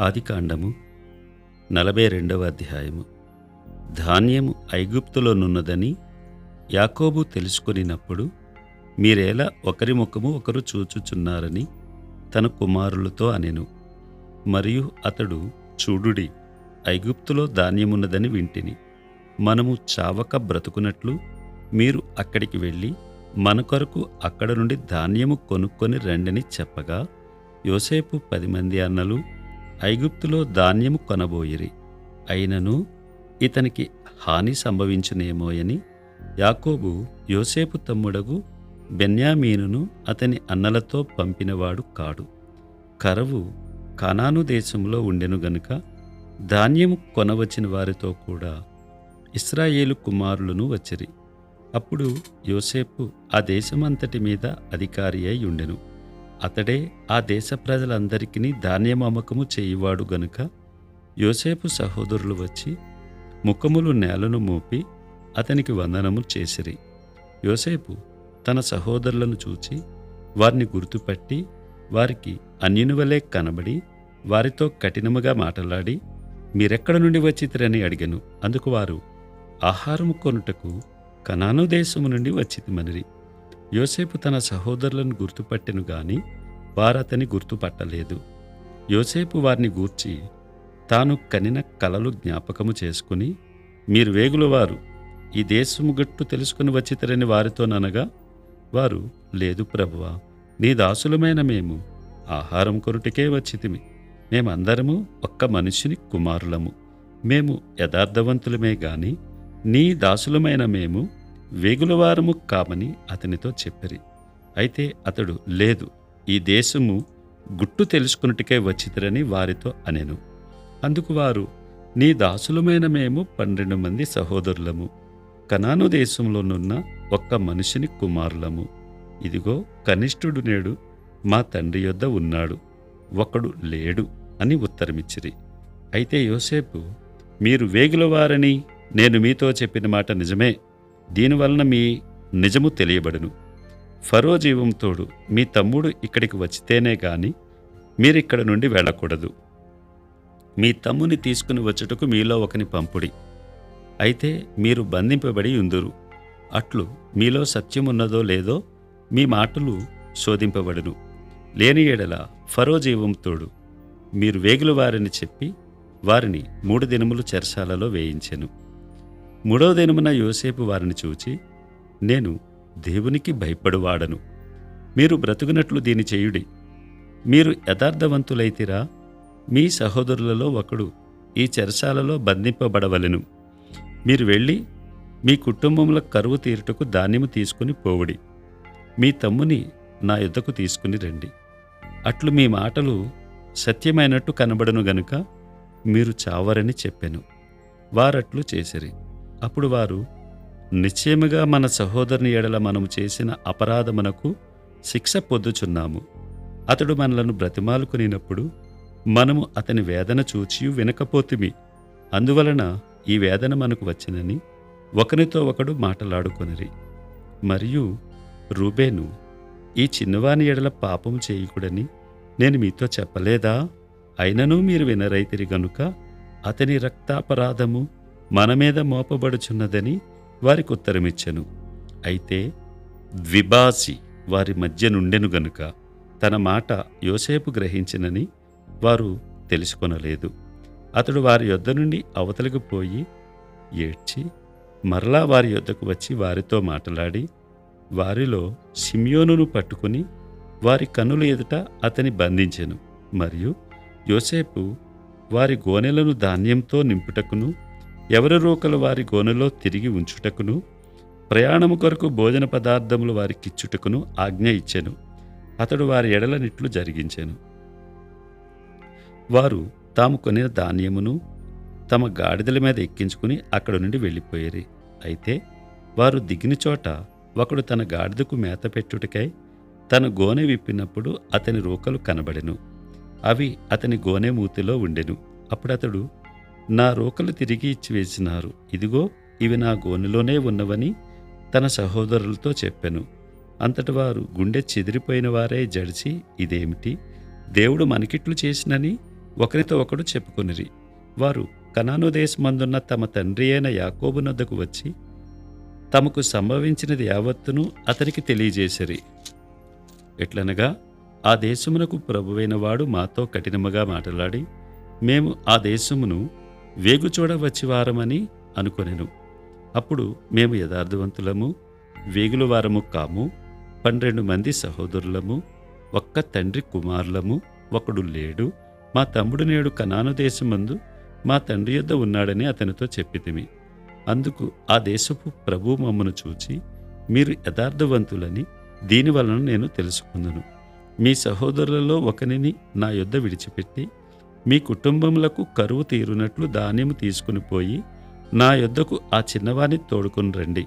ఆదికాండము నలభై రెండవ అధ్యాయము. ధాన్యము ఐగుప్తులోనున్నదని యాకోబు తెలుసుకొనినప్పుడు మీరేలా ఒకరి ముఖము ఒకరు చూచుచున్నారని తన కుమారులతో అనెను. మరియు అతడు చూడుడి ఐగుప్తులో ధాన్యమున్నదని వింటిని. మనము చావక బ్రతుకున్నట్లు మీరు అక్కడికి వెళ్ళి మన కొరకు అక్కడ నుండి ధాన్యము కొనుక్కొని రండని చెప్పగా యోసేపు పది మంది అన్నలు ఐగుప్తులో ధాన్యము కొనబోయిరి. అయినను ఇతనికి హాని సంభవించునేమోయని యాకోబు యోసేపు తమ్ముడగు బెన్యామీనును అతని అన్నలతో పంపినవాడు కాడు. కరవు కనాను దేశంలో ఉండెను గనుక ధాన్యము కొనవచ్చిన వారితో కూడా ఇస్రాయేలు కుమారులను వచ్చిరి. అప్పుడు యోసేపు ఆ దేశమంతటి మీద అధికారి అయి ఉండెను. అతడే ఆ దేశ ప్రజలందరికీ ధాన్యం అమ్మకము చేయువాడు గనుక యోసేపు సహోదరులు వచ్చి ముఖములు నేలను మోపి అతనికి వందనము చేసిరి. యోసేపు తన సహోదరులను చూచి వారిని గుర్తుపట్టి వారికి అన్యునివలే కనబడి వారితో కఠినముగా మాట్లాడి మీరెక్కడ నుండి వచ్చితిరని అడిగను. అందుకు వారు ఆహారము కొనుటకు కనాను దేశము నుండి వచ్చితిమనిరి. యోసేపు తన సహోదరులను గుర్తుపట్టెను గాని వారతని గుర్తుపట్టలేదు. యోసేపు వారిని గూర్చి తాను కనిన కలలు జ్ఞాపకము చేసుకుని మీరు వేగులవారు ఈ దేశము గట్టు తెలుసుకుని వచ్చితరని వారితోననగా వారు లేదు ప్రభువా నీ దాసులమైన మేము ఆహారం కొరుటికే వచ్చితిమి. మేమందరము ఒక్క మనిషిని కుమారులము. మేము యథార్థవంతులమే గాని నీ దాసులమైన మేము వేగులవారము కామని అతనితో చెప్పిరి. అయితే అతడు లేదు ఈ దేశము గుట్టు తెలుసుకున్నట్టుకే వచ్చితరని వారితో అనెను. అందుకు వారు నీ దాసులమైన మేము పన్నెండు మంది సహోదరులము. కనాను దేశంలోనున్న ఒక్క మనిషిని కుమారులము. ఇదిగో కనిష్ఠుడు నేడు మా తండ్రి యొద్ద ఉన్నాడు. ఒకడు లేడు అని ఉత్తరమిచ్చిరి. అయితే యోసేపు మీరు వేగులవారని నేను మీతో చెప్పిన మాట నిజమే. దీనివలన మీ నిజము తెలియబడును. ఫరో జీవంతోడు మీ తమ్ముడు ఇక్కడికి వచ్చితేనే గాని మీరిక్కడ నుండి వెళ్ళకూడదు. మీ తమ్ముని తీసుకుని వచ్చుటకు మీలో ఒకని పంపుడి. అయితే మీరు బంధింపబడి ఉందురు. అట్లు మీలో సత్యమున్నదో లేదో మీ మాటలు శోధింపబడును. లేని ఎడల ఫరో జీవంతోడు మీరు వేగులు వారిని చెప్పి వారిని మూడు దినములు చెరసాలలో వేయించెను. మూడవ దినమున యోసేపు వారిని చూచి నేను దేవునికి భయపడువాడను. మీరు బ్రతుకునట్లు దీని చేయుడి. మీరు యథార్థవంతులైతిరా. మీ సహోదరులలో ఒకడు ఈ చెరసాలలో బంధింపబడవలెను. మీరు వెళ్ళి మీ కుటుంబంలో కరువు తీరుటకు ధాన్యము తీసుకుని పోవుడి. మీ తమ్ముని నా యుద్ధకు తీసుకుని రండి. అట్లు మీ మాటలు సత్యమైనట్టు కనబడును గనుక మీరు చావరని చెప్పెను. వారట్లు చేసిరి. అప్పుడు వారు నిశ్చయముగా మన సహోదరుని ఎడల మనము చేసిన అపరాధమునకు శిక్ష పొద్దుచున్నాము అతడు మనలను బ్రతిమాలుకునినప్పుడు మనము అతని వేదన చూచి వినకపోతిమి. అందువలన ఈ వేదన మనకు వచ్చినని ఒకనితో ఒకడు మాటలాడుకొనిరి. మరియు రూబేను ఈ చిన్నవాని ఎడల పాపం చేయకుడని నేను మీతో చెప్పలేదా? అయినను మీరు వినరైతిరి గనుక అతని రక్తాపరాధము మన మీద మోపబడుచున్నదని వారికి ఉత్తరమిచ్చెను. అయితే ద్విభాసి వారి మధ్య నుండెను గనుక తన మాట యోసేపు గ్రహించినని వారు తెలుసుకొనలేదు. అతడు వారి యొద్ద నుండి అవతలకు పోయి ఏడ్చి మరలా వారి యొద్దకు వచ్చి వారితో మాట్లాడి వారిలో సిమియోనును పట్టుకుని వారి కన్నుల ఎదుట అతని బంధించెను. మరియు యోసేపు వారి గోనెలను ధాన్యంతో నింపుటకును ఎవరి రూకలు వారి గోనెలో తిరిగి ఉంచుటకును? ప్రయాణము కొరకు భోజన పదార్థములు వారికిచ్చుటకును ఆజ్ఞ ఇచ్చెను. అతడు వారి ఎడలనిట్లు జరిగించెను. వారు తాము కొనిన ధాన్యమును తమ గాడిదల మీద ఎక్కించుకుని అక్కడ నుండి వెళ్ళిపోయేరి. అయితే వారు దిగిన చోట ఒకడు తన గాడిదకు మేత పెట్టుటకై తన గోనె విప్పినప్పుడు అతని రూకలు కనబడెను. అవి అతని గోనె మూతిలో ఉండెను. అప్పుడతడు నా రోకలు తిరిగి ఇచ్చివేసినారు. ఇదిగో ఇవి నా గోనెలోనే ఉన్నవని తన సహోదరులతో చెప్పెను. అంతటి వారు గుండె చెదిరిపోయిన వారే జడిచి ఇదేమిటి? దేవుడు మనకిట్లు చేసినని ఒకరితో ఒకడు చెప్పుకొనిరి. వారు కనాను దేశమందున్న తమ తండ్రి అయిన యాకోబునద్దకు వచ్చి తమకు సంభవించినది యావత్తును అతనికి తెలియజేసిరి. ఎట్లనగా ఆ దేశమునకు ప్రభువైన వాడు మాతో కఠినముగా మాట్లాడి మేము ఆ దేశమును వేగు చూడవచ్చి వారమని అనుకొనెను. అప్పుడు మేము యథార్థవంతులము వేగుల వారము కాము పన్నెండు మంది సహోదరులము ఒక్క తండ్రి కుమారులము ఒకడు లేడు మా తమ్ముడు నేడు కనాను దేశమందు మా తండ్రి యొద్ద ఉన్నాడని అతనితో చెప్పితిమి. అందుకు ఆ దేశపు ప్రభు మమ్మను చూచి మీరు యథార్థవంతులని దీనివలన నేను తెలుసుకుందును మీ సహోదరులలో ఒకనిని నా యొద్ద విడిచిపెట్టి మీ కుటుంబములకు కరువు తీరునట్లు ధాన్యము తీసుకుని పోయి నా యొద్దకు ఆ చిన్నవాణ్ణి తోడుకుని రండి.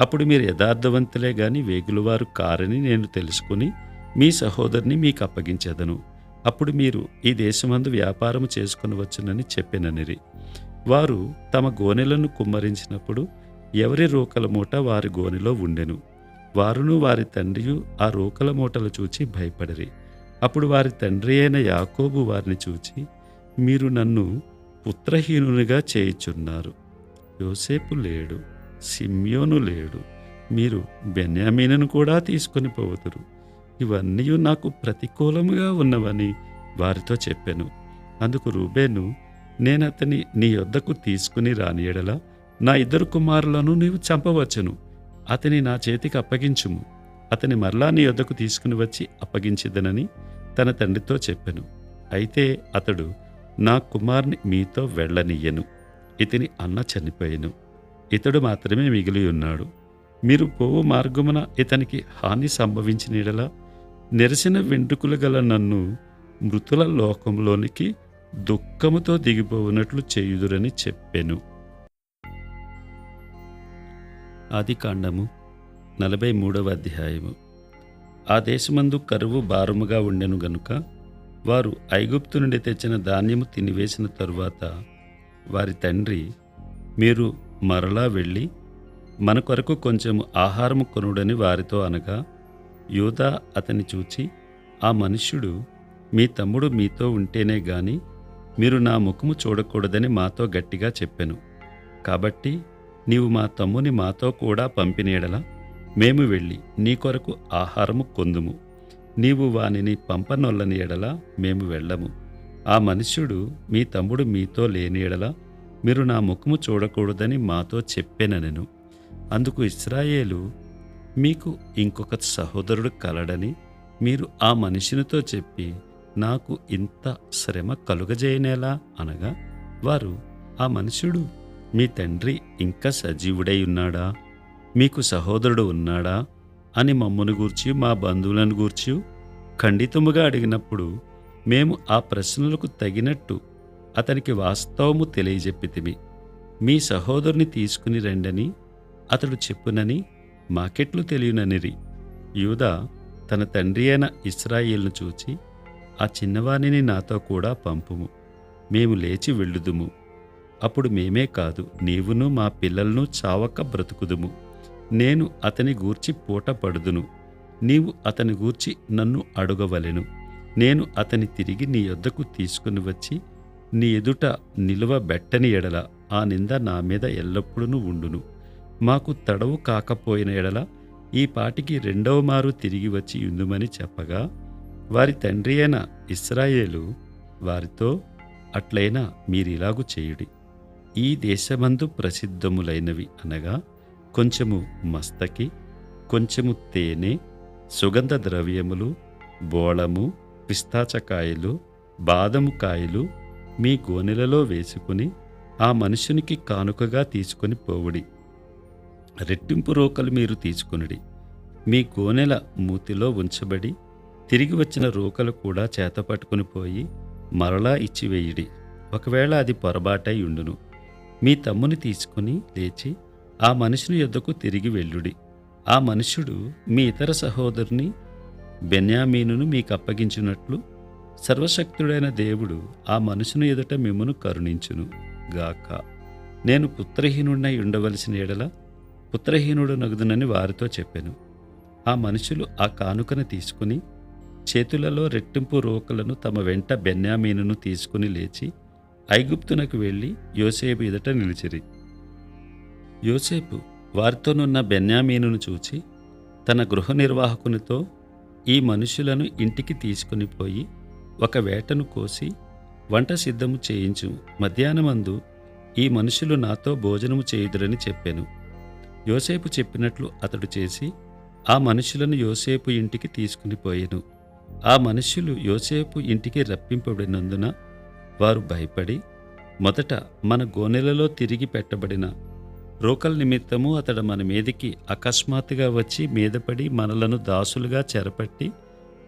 అప్పుడు మీరు యథార్థవంతులే గాని వేగులవారు కారని నేను తెలుసుకుని మీ సహోదరిని మీకు అప్పగించేదను. అప్పుడు మీరు ఈ దేశమందు వ్యాపారము చేసుకుని వచ్చునని చెప్పిననిరి. వారు తమ గోనెలను కుమ్మరించినప్పుడు ఎవరి రోకల మూట వారి గోనెలో ఉండెను. వారును వారి తండ్రియు ఆ రోకల మూటలు చూచి భయపడిరి. అప్పుడు వారి తండ్రి అయిన యాకోబు వారిని చూచి మీరు నన్ను పుత్రహీనునిగా చేయుచున్నారు. యోసేపు లేడు సిమ్యోను లేడు. మీరు బెన్యామీనును కూడా తీసుకొని పోవుదురు. ఇవన్నీ నాకు ప్రతికూలముగా ఉన్నవని వారితో చెప్పాను. అందుకు రూబేను నేనతని నీ యొద్దకు తీసుకుని రానియడలా నా ఇద్దరు కుమారులను నీవు చంపవచ్చును. అతని నా చేతికి అప్పగించుము. అతని మరలా నీ యొద్దకు తీసుకుని వచ్చి అప్పగించిదనని తన తండ్రితో చెప్పాను. అయితే అతడు నా కుమార్ని మీతో వెళ్ళనియ్యను. ఇతని అన్న చనిపోయాను. ఇతడు మాత్రమే మిగిలి ఉన్నాడు. మీరు పోవు మార్గమున ఇతనికి హాని సంభవించినలా నిరసిన వెంట్రుకలు గల నన్ను మృతుల లోకంలోనికి దుఃఖముతో దిగిపోవునట్లు చేయుదురని చెప్పెను. ఆదికాండము నలభై మూడవ అధ్యాయము. ఆ దేశమందు కరువు భారముగా ఉండెను గనుక వారు ఐగుప్తు నుండి తెచ్చిన ధాన్యము తినివేసిన తరువాత వారి తండ్రి మీరు మరలా వెళ్ళి మన కొరకు కొంచెము ఆహారము కొనుడని వారితో అనగా యూదా అతని చూచి ఆ మనుష్యుడు మీ తమ్ముడు మీతో ఉంటేనే గాని మీరు నా ముఖము చూడకూడదని మాతో గట్టిగా చెప్పెను. కాబట్టి నీవు మా తమ్ముని మాతో కూడా పంపినేడలా మేము వెళ్ళి నీ కొరకు ఆహారము కొందుము. నీవు వానిని పంపనొల్లని ఎడల మేము వెళ్ళము. ఆ మనుష్యుడు మీ తమ్ముడు మీతో లేని ఎడల మీరు నా ముఖము చూడకూడదని మాతో చెప్పెననెను. అందుకు ఇస్రాయేలు మీకు ఇంకొక సహోదరుడు కలడని మీరు ఆ మనిషినితో చెప్పి నాకు ఇంత శ్రమ కలుగజేయనేలా అనగా వారు ఆ మనుషుడు మీ తండ్రి ఇంకా సజీవుడై ఉన్నాడా? మీకు సహోదరుడు ఉన్నాడా? అని మమ్మను గూర్చి మా బంధువులను గూర్చి ఖండితముగా అడిగినప్పుడు మేము ఆ ప్రశ్నలకు తగినట్టు అతనికి వాస్తవము తెలియజెప్పితిమి. మీ సహోదరుని తీసుకుని రండని అతడు చెప్పునని మాకెట్లు తెలియననిరి. యూదా తన తండ్రి అయిన ఇస్రాయిల్ను చూచి ఆ చిన్నవానిని నాతో కూడా పంపుము. మేము లేచి వెళ్ళుదుము. అప్పుడు మేమే కాదు నీవును మా పిల్లలను చావక బ్రతుకుదుము. నేను అతని గూర్చి పూట పడుదును. నీవు అతని గూర్చి నన్ను అడుగవలెను. నేను అతని తిరిగి నీ యొద్దకు తీసుకుని వచ్చి నీ ఎదుట నిలువ బెట్టని ఎడల ఆ నింద నా మీద ఎల్లప్పుడూ ఉండును. మాకు తడవు కాకపోయిన ఎడల ఈ పాటికి రెండవ మారు తిరిగి వచ్చి ఉందుమని చెప్పగా వారి తండ్రి అయిన ఇస్రాయేలు వారితో అట్లయినా మీరిలాగు చేయుడి. ఈ దేశమందు ప్రసిద్ధములైనవి అనగా కొంచెము మస్తకి కొంచెము తేనె సుగంధ ద్రవ్యములు బోళము పిస్తాచకాయలు బాదము కాయలు మీ గోనెలలో వేసుకుని ఆ మనుషునికి కానుకగా తీసుకొని పోవుడి. రెట్టింపు రోకలు మీరు తీసుకునుడి. మీ గోనెల మూతిలో ఉంచబడి తిరిగి వచ్చిన రోకలు కూడా చేత పట్టుకుని పోయి మరలా ఇచ్చివేయుడి. ఒకవేళ అది పొరబాటై ఉండును. మీ తమ్ముని తీసుకుని లేచి ఆ మనుషుని యొద్దకు తిరిగి వెళ్ళుడి. ఆ మనుష్యుడు మీ ఇతర సహోదరుని బెన్యామీనును మీకు అప్పగించినట్లు సర్వశక్తుడైన దేవుడు ఆ మనుషుని ఎదుట మిమ్మను కరుణించును గాక. నేను పుత్రహీనుడినై ఉండవలసిన ఎడల పుత్రహీనుడు నగుదునని వారితో చెప్పాను. ఆ మనుషులు ఆ కానుకను తీసుకుని చేతులలో రెట్టింపు రోకలను తమ వెంట బెన్యామీనును తీసుకుని లేచి ఐగుప్తునకు వెళ్ళి యోసేపు ఎదుట నిలిచిరి. యోసేపు వారితోనున్న బెన్యామీనును చూచి తన గృహ నిర్వాహకునితో ఈ మనుషులను ఇంటికి తీసుకుని పోయి ఒక వేటను కోసి వంట సిద్ధము చేయించు. మధ్యాహ్నమందు ఈ మనుషులు నాతో భోజనము చేయుదురని చెప్పాను. యోసేపు చెప్పినట్లు అతడు చేసి ఆ మనుషులను యోసేపు ఇంటికి తీసుకుని పోయాను. ఆ మనుషులు యోసేపు ఇంటికి రప్పింపబడినందున వారు భయపడి మొదట మన గోనెలలో తిరిగి పెట్టబడిన రోకల నిమిత్తము అతడు మన మీదికి అకస్మాత్తుగా వచ్చి మీదపడి మనలను దాసులుగా చెరపట్టి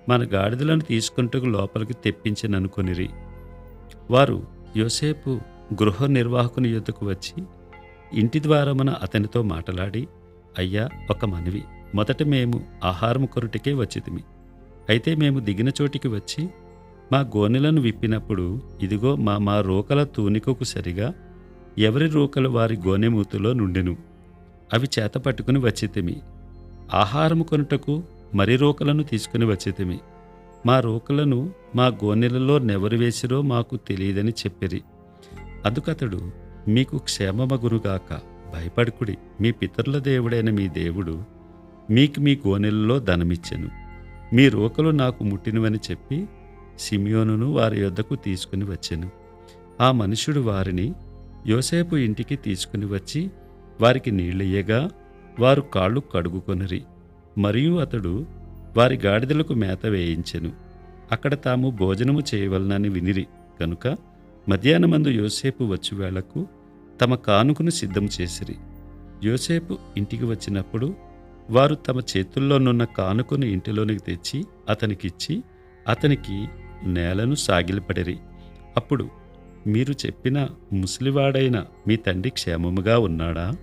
మన గాడిదలను తీసుకుంటూ లోపలికి తెప్పించననుకొనిరి. వారు యోసేపు గృహ నిర్వాహకుని యుద్ధకు వచ్చి ఇంటి ద్వారమున అతనితో మాట్లాడి అయ్యా ఒక మనవి. మొదట మేము ఆహారం కొరటికే వచ్చితిమి. అయితే మేము దిగిన చోటికి వచ్చి మా గోనెలను విప్పినప్పుడు ఇదిగో మా మా రోకల తూనికకు సరిగా ఎవరి రూకలు వారి గోనెమూతులో నుండెను? అవి చేత పట్టుకుని వచ్చితిమి. ఆహారము కొనుటకు మరి రోకలను తీసుకుని వచ్చితిమి. మా రోకలను మా గోనెలలో నెవరు వేసిరో మాకు తెలియదని చెప్పిరి. అందుకతడు మీకు క్షేమమగునుగాక భయపడుకుడి. మీ పితరుల దేవుడైన మీ దేవుడు మీకు మీ గోనెలలో ధనమిచ్చెను. మీ రోకలు నాకు ముట్టినవని చెప్పి సిమియోనును వారి యొద్దకు తీసుకుని వచ్చెను. ఆ మనుషుడు వారిని యోసేపు ఇంటికి తీసుకుని వచ్చి వారికి నీళ్ళయ్యగా వారు కాళ్ళు కడుగుకొనిరి. మరియు అతడు వారి గాడిదలకు మేత వేయించెను. అక్కడ తాము భోజనము చేయవలనని వినిరి. కనుక మధ్యాహ్నమందు యోసేపు వచ్చి వేళకు తమ కానుకను సిద్ధం చేసిరి. యోసేపు ఇంటికి వచ్చినప్పుడు వారు తమ చేతుల్లోనున్న కానుకను ఇంటిలోనికి తెచ్చి అతనికిచ్చి అతనికి నేలను సాగిలపడిరి. అప్పుడు మీరు చెప్పిన ముసలివాడైన మీ తండ్రి క్షేమముగా ఉన్నాడా?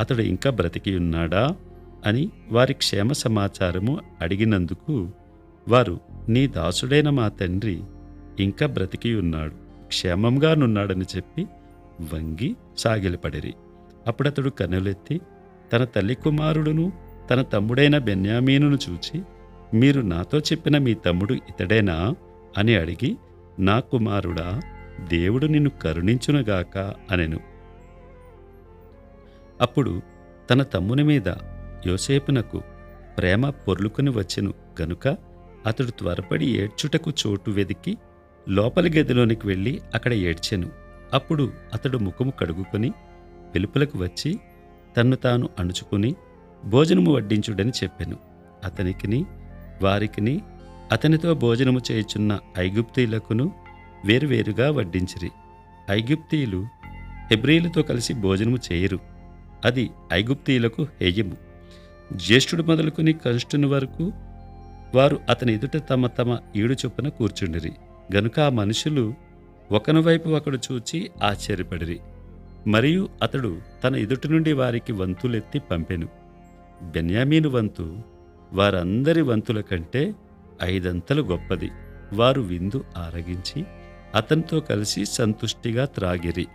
అతడు ఇంకా బ్రతికి ఉన్నాడా? అని వారి క్షేమ సమాచారము అడిగినందుకు వారు నీ దాసుడైన మా తండ్రి ఇంకా బ్రతికి ఉన్నాడు. క్షేమంగానున్నాడని చెప్పి వంగి సాగిలపడిరి. అప్పుడతడు కనులెత్తి తన తల్లి కుమారుడును తన తమ్ముడైన బెన్యామీనును చూచి మీరు నాతో చెప్పిన మీ తమ్ముడు ఇతడేనా అని అడిగి నా కుమారుడా దేవుడు నిన్ను కరుణించునుగాక అనెను. అప్పుడు తన తమ్ముని మీద యోసేపునకు ప్రేమ పొర్లుకొని వచ్చెను. గనుక అతడు త్వరపడి ఏడ్చుటకు చోటు వెదికి లోపలి గదిలోనికి వెళ్ళి అక్కడ ఏడ్చెను. అప్పుడు అతడు ముఖము కడుగుకొని పిలుపులకు వచ్చి తన్ను తాను అణుచుకుని భోజనము వడ్డించుడని చెప్పెను. అతనికిని వారికిని అతనితో భోజనము చేయుచున్న ఐగుప్తీలకును వేరువేరుగా వడ్డించిరి. ఐగుప్తీయులు హెబ్రియులతో కలిసి భోజనము చేయరు. అది ఐగుప్తీయులకు హేయము. జ్యేష్ఠుడు మొదలుకొని కనిష్ఠుని వరకు వారు అతని ఎదుట తమ తమ ఈడు చొప్పున కూర్చుండిరి. గనుక ఆ మనుషులు ఒకని వైపు ఒకడు చూచి ఆశ్చర్యపడిరి. మరియు అతడు తన ఎదుటి నుండి వారికి వంతులెత్తి పంపెను. బెన్యామీను వంతు వారందరి వంతుల కంటే ఐదంతలు గొప్పది. వారు విందు ఆరగించి అతనితో కలిసి సంతుష్టిగా త్రాగిరి.